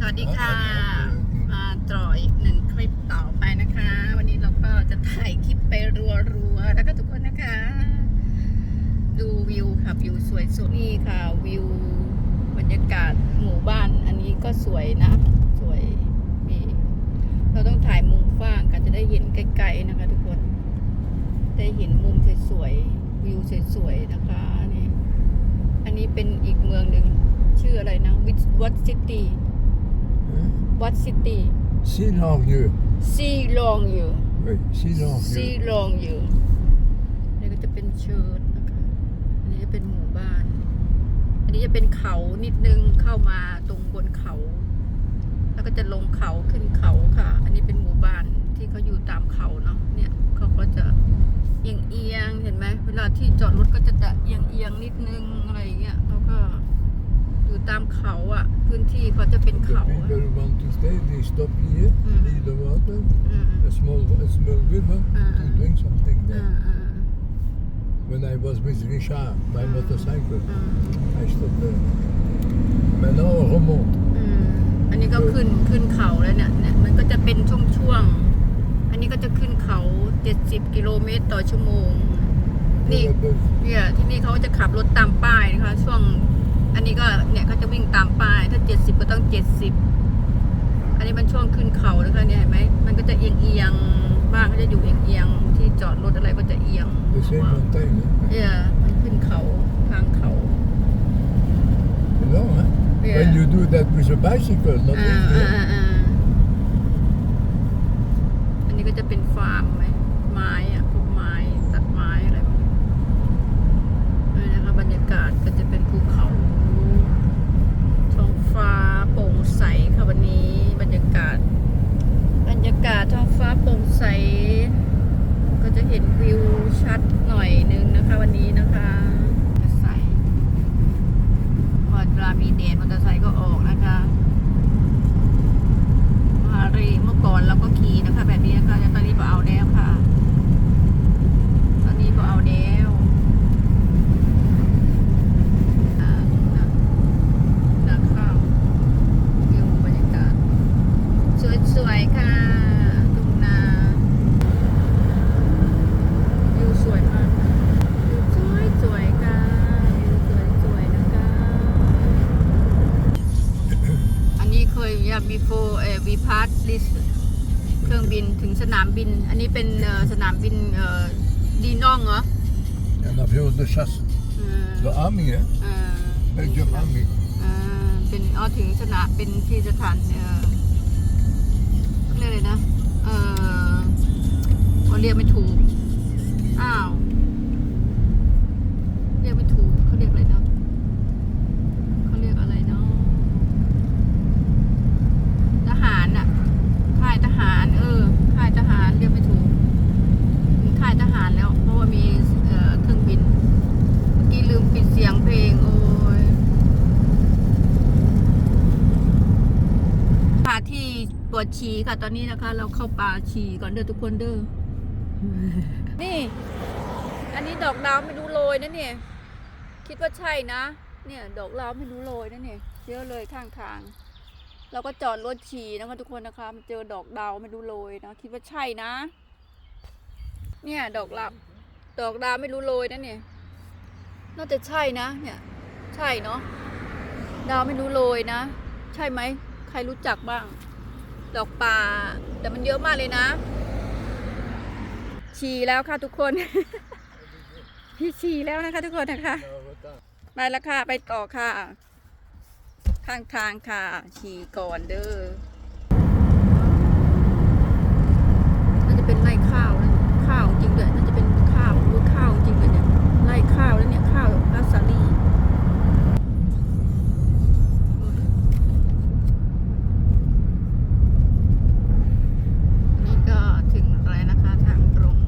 สวัสดีค่ะมาต่ออีกหนึ่งคลิปต่อไปนะคะ วันนี้เราก็จะถ่ายคลิปไปรัวๆแล้วก็ทุกคนนะคะ ดูวิวค่ะวิวสวยสุดนี่ค่ะ วิวบรรยากาศหมู่บ้าน อันนี้ก็สวยนะ สวยมีเราต้องถ่ายมุมฟ้างกันจะได้เห็นไกลๆนะคะ ทุกคน ได้เห็นมุมสวยๆวิวสวยๆนะคะนี่อันนี้เป็นอีกเมืองหนึ่งชื่ออะไรนะวิวัตซิตี้ Hein วัดซิตี้ Silangeux. ซีลองอยู่ Oui, ซี Silangeux. ลองอยู่นี่ก็จะเป็นเชิดนะคะอันนี้จะเป็นหมู่บ้าน อันนี้จะเป็นเขานิดนึงเข้ามาตรงบนเขา แล้วก็จะลงเขาขึ้นเขาค่ะ อันนี้เป็นหมู่บ้านที่เขาอยู่ตามเขาเนาะ เนี่ยเขาก็จะเอียงเอียงๆเห็นไหมเวลาที่จอดรถก็จะจะเอียงเอียงๆนิดนึงอะไรอย่างเงี้ยเขาก็อยู่ตามเขาอะ พื้นที่เขาจะเป็น The เขาอะ people want to stay, they stop here, Mm. near the water, อืม a small, a small river, Mm. to drink something อ่า there. อ่า When I was with Richard, by Mm. motorcycle, อ่า I stopped there. Maintenant, on remonte. อืมอันนี้ก็ขึ้นขึ้นเขาแล้วเนี่ยเนี่ย มันก็จะเป็นช่วงๆอันนี้ก็จะขึ้นเขา70กิโลเมตรต่อชั่วโมง นี่ Pour le bœuf. เนี่ยที่นี่เขาจะขับรถตามป้ายนะคะ ช่วง อันนี้ก็เนี่ยเขาจะวิ่งตามป้าย ถ้า70ก็ต้อง70อันนี้มันช่วงขึ้นเขานะคะเนี่ยเห็นไหมมันก็จะเอียงเอียงๆบ้างก็จะอยู่เอียงเอียงๆที่จอดรถอะไรก็จะเอียง The same mountain. Hein? เนี่ย มันขึ้นเขาทางเขา C'est long, hein? Yeah. When you do that with a bicycle, not อ่า easy. อ่า hein? อ่าอ่าอันนี้ก็จะเป็นฟาร์มไหมไม้อะพวกไม้ตัดไม้อะไรพวกนี้นี่นะคะบรรยากาศก็จะเป็นภูเขาท้องฟ้าโปร่งใสค่ะวันนี้บรรยากาศ บรรยากาศท้องฟ้าโปร่งใส ก็จะเห็นวิวชัดหน่อยนึงนะคะ วันนี้นะคะใสพอเวลามีแดดมอเตอร์ไซค์ก็ออกนะคะ มาเรเมื่อก่อนเราก็ขี่นะคะ แบบนี้นะคะแต่ตอนนี้พอเอาแล้วค่ะ ตอนนี้พอเอาแล้วอ่านะนาข้าววิวบรรยากาศ สวยๆค่ะทุ่งนาวิวสวยมากค่ะวิวสวยๆค่ะวิวสวยๆนะคะ อันนี้เคยยา before เอ่อ we pass this เครื่อง บินถึงสนามบิน อันนี้เป็นเอ่อสนามบินเอ่อดีนองเหรอ Un avion de chasse. เออ The army, hein? เออ Belgium army. เออเป็นอ๋อถึงสนามเป็นที่สถานเออเขาเรียกอะไรนะเออเขาเรียกไม่ถูก อ้าว เรียกไม่ถูกเขาเรียกอะไรเนาะเขาเรียกอะไรเนาะทหารน่ะ ค่ายทหาร เออ ค่ายทหารเรียกไม่ถูกถึงค่ายทหารแล้ว เพราะว่ามีเอ่อเครื่องบิน เมื่อกี้ลืมปิดเสียงเพลง โอ้ยค่ะที่ปว ดฉี่ค่ะ ตอนนี้นะคะ เราเข้าป่าฉี่ก่อนเด้อทุกคนเด้อ นี่ อันนี้ดอกดาวไม่รู้โรยนะเนี่ย คิดว่าใช่นะ เนี่ย ดอกดาวไม่รู้โรยนะเนี่ย เยอะเลยข้างทาง เราก็จอดรถฉี่นะคะทุกคนนะคะมาเจอดอกดาวไม่รู้โรยนะ คิดว่าใช่นะ เนี่ย ดอกดาวดอกดาวไม่รู้โรยนะเนี่ย น่าจะใช่นะ เนี่ย ใช่เนาะ ดาวไม่รู้โรยนะ ใช่ไหม ใครรู้จักบ้าง ดอกป่า แต่มันเยอะมากเลยนะ ฉี่แล้วค่ะทุกคน พี่ฉี่แล้วนะคะทุกคนนะคะ ไปแล้วค่ะ ไปต่อค่ะ ข้างทางค่ะ ฉี่ก่อนเด้อน่าจะเป็นไร่ข้าวนะข้าวจริงเลยน่าจะเป็นข้าวรู้ข้าวจริงเลยเนี่ยไร่ข้าวแล้วเนี่ยข้าวราสาลีนี่ก็ถึงอะไรนะคะทางตรง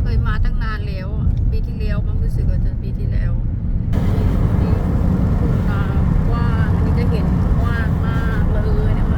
เคยมาตั้งนานแล้วอะปีที่แล้วมันรู้สึกว่าจะปีที่แล้วนี่นี่ทุ่งนากว้างอันนี้จะเห็นกว้างมากเลยเนี่ย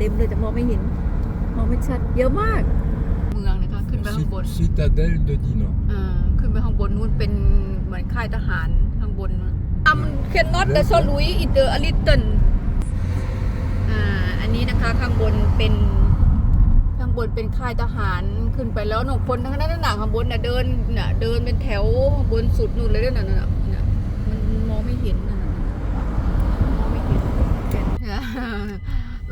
ต็ม เลยแต่มองไม่เห็น มองไม่ชัด เยอะมาก เมืองนะคะขึ้นไปข้างบน Cit- Citadelle de Dinan. อ่าขึ้นไปข้างบนนู้นเป็นเหมือนค่ายทหารข้างบนทำเคนนอตแต่โซลุยอินเตอร์อลิตเตนอ่าอันนี้นะคะข้างบนเป็นข้างบนเป็นค่ายทหารขึ้นไปแล้วหนกคนทั้งนั้นน่ะข้างบนน่ะเดินน่ะเดินเป็นแถวข้างบนสุดนู่นเลยน่ะน่ะน่ะน่ะมันมองไม่เห็นน่ะน่ะมองไม่เห็นเห็น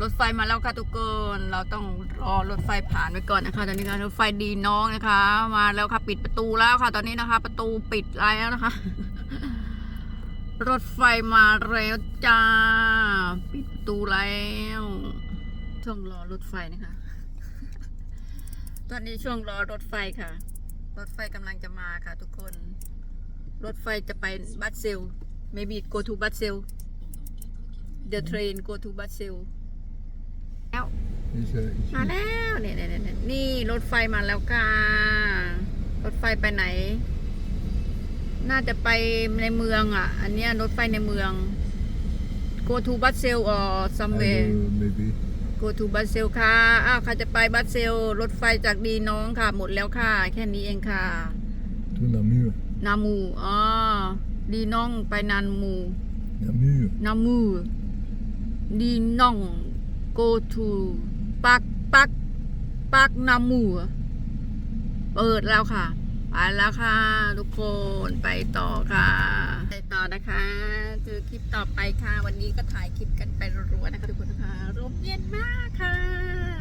รถไฟมาแล้วค่ะทุกคน เราต้องรอรถไฟผ่านไปก่อนนะคะ ตอนนี้ค่ะรถไฟดีน้องนะคะ มาแล้วค่ะปิดประตูแล้วค่ะ ตอนนี้นะคะ ประตูปิดแล้วนะคะ รถไฟมาแล้วจ้า ปิดประตูแล้วช่วงรอรถไฟนะคะ ตอนนี้ช่วงรอรถไฟค่ะ รถไฟกำลังจะมาค่ะ ทุกคน รถไฟจะไปบัสเซล maybe go to บัสเซล the train go to บัสเซล แล้ว Is, uh, ici. มาแล้วเนี่ยเนี่ยเนี่ยเนี่ยนี่รถไฟมาแล้วค่ะรถไฟไปไหน น่าจะไปในเมืองอะ อันเนี้ยรถไฟในเมือง go to บัสเซล or somewhere Uh, maybe. go to บัสเซลค่ะ อ้าวใครจะไปบัสเซลรถไฟจากดีน้องค่ะ หมดแล้วค่ะ แค่นี้เองค่ะ To Namur. นามูอ๋อดีน้องไปนานมู Namur. นามูดีน้อง go to ปักปักปักนามูเปิดแล้วค่ะ ไปแล้วค่ะ ทุกคนไปต่อค่ะไปต่อนะคะเจอคลิปต่อไปค่ะ วันนี้ก็ถ่ายคลิปกันไปรัวๆนะคะทุกคนนะคะร่มเย็นมากค่ะ